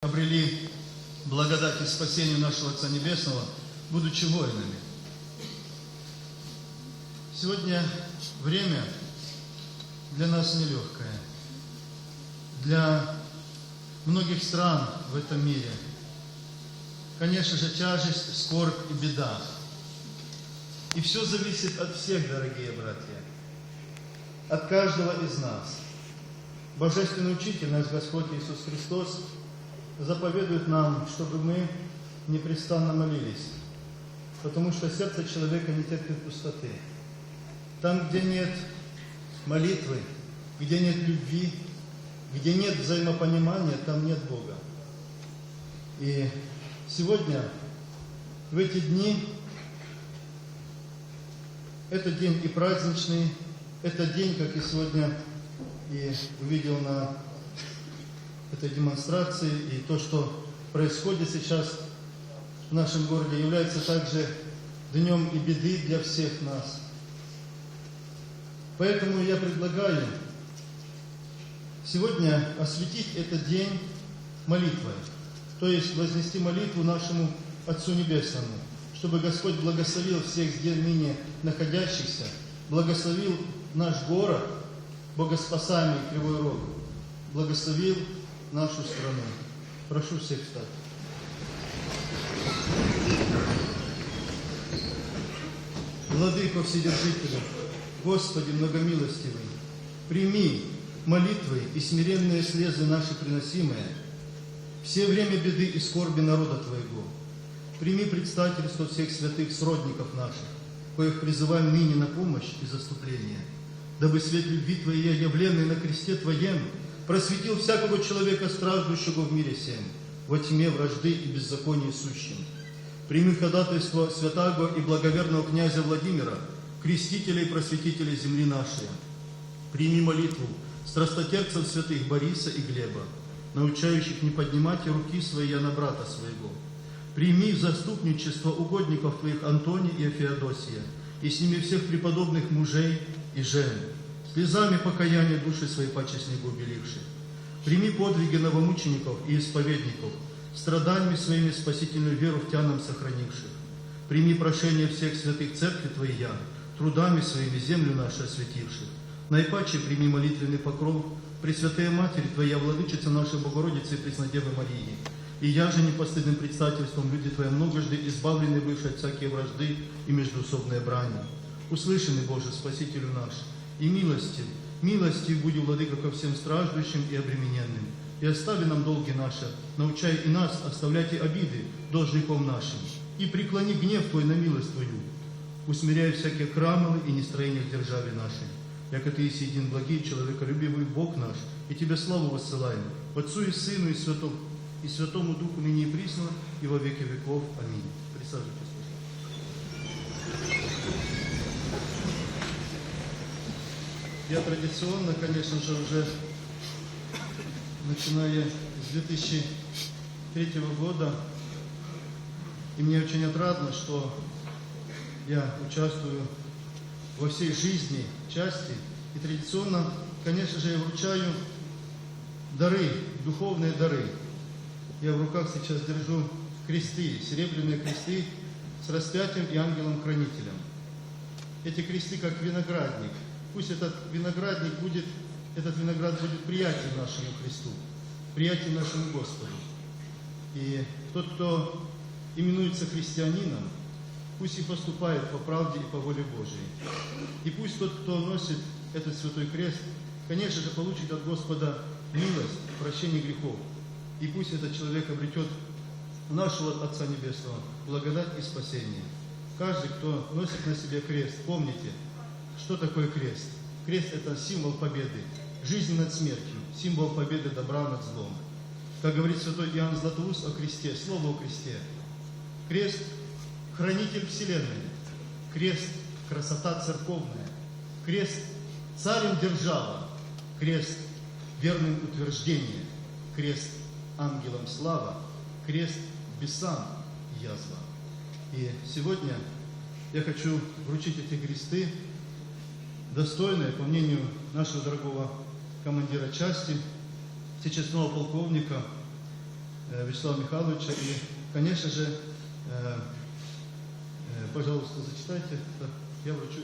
обрели благодать и спасение нашего Отца Небесного, будучи воинами. Сегодня время для нас нелегкое. Для многих стран в этом мире. Конечно же, тяжесть, скорбь и беда. И все зависит от всех, дорогие братья. От каждого из нас. Божественный Учитель, наш Господь Иисус Христос, заповедует нам, чтобы мы непрестанно молились, потому что сердце человека не терпит пустоты. Там, где нет молитвы, где нет любви, где нет взаимопонимания, там нет Бога. И сегодня, в эти дни, это день и праздничный, это день, как и сегодня и увидел на этой демонстрации, и то, что происходит сейчас в нашем городе, является также днем и беды для всех нас. Поэтому я предлагаю сегодня осветить этот день молитвой, то есть вознести молитву нашему Отцу Небесному, чтобы Господь благословил всех здесь ныне находящихся, благословил наш город, богоспасаемый Кривой Рог, благословил нашу страну. Прошу всех встать. Владыко Вседержителю, Господи многомилостивый, прими молитвы и смиренные слезы наши приносимые, все время беды и скорби народа Твоего. Прими предстательство всех святых сродников наших, коих призываем ныне на помощь и заступление, дабы свет любви Твоей, явленный на кресте Твоем, просветил всякого человека, страждущего в мире всем, во тьме вражды и беззакония сущим. Прими ходатайство святаго и благоверного князя Владимира, крестителя и просветителя земли нашей. Прими молитву страстотерпцев святых Бориса и Глеба, научающих не поднимать руки свои на брата своего. Прими заступничество угодников Твоих Антония и Феодосия, и с ними всех преподобных мужей и жен, слезами покаяния души своей почестней убеливших. Прими подвиги новомучеников и исповедников, страданиями своими спасительную веру в тянам сохранивших. Прими прошение всех святых церкви Твоя, трудами своими землю нашу осветивших. Наипаче прими молитвенный покров Пресвятая Матерь Твоя, Владычица нашей Богородицы и Преснодевы Марии. И я же непостыдным предстательством люди Твоя многожды избавлены бывшие от всякие вражды и междуусобные брани. Услышанный, Боже, Спасителю наш, и милостив, милостив буди, Владыка, ко всем страждущим и обремененным. И остави нам долги наши, научай и нас оставлять и обиды должником нашим. И преклони гнев Твой на милость Твою, усмиряя всякие крамолы и нестроения в державе нашей. Яко Ты есть един благий, человеколюбивый Бог наш, и Тебе славу воссылаем, Отцу и Сыну и Святому, и Святому Духу ныне и присно, и во веки веков. Аминь. Присаживайтесь, пожалуйста. Я традиционно, конечно же, уже начиная с 2003 года, и мне очень отрадно, что я участвую во всей жизни части, и традиционно, конечно же, я вручаю дары, духовные дары. Я в руках сейчас держу кресты, серебряные кресты с распятием и ангелом-хранителем. Эти кресты как виноградник. Пусть этот виноградник будет, этот виноград будет приятен нашему Христу, приятен нашему Господу. И тот, кто именуется христианином, пусть и поступает по правде и по воле Божией. И пусть тот, кто носит этот святой крест, конечно же, получит от Господа милость, прощение грехов. И пусть этот человек обретет нашего Отца Небесного благодать и спасение. Каждый, кто носит на себе крест, помните, что такое крест. Крест – это символ победы, жизни над смертью, символ победы добра над злом. Как говорит святой Иоанн Златоуст о кресте, слово о кресте. Крест – хранитель вселенной. Крест – красота церковная. Крест – царем держава. Крест – верным утверждение. Крест – ангелом слава. Крест – бесам язва. И сегодня я хочу вручить эти кресты, достойные, по мнению нашего дорогого командира части, честного полковника э, Вячеслава Михайловича. И, конечно же, э, э, пожалуйста, зачитайте. Я вручу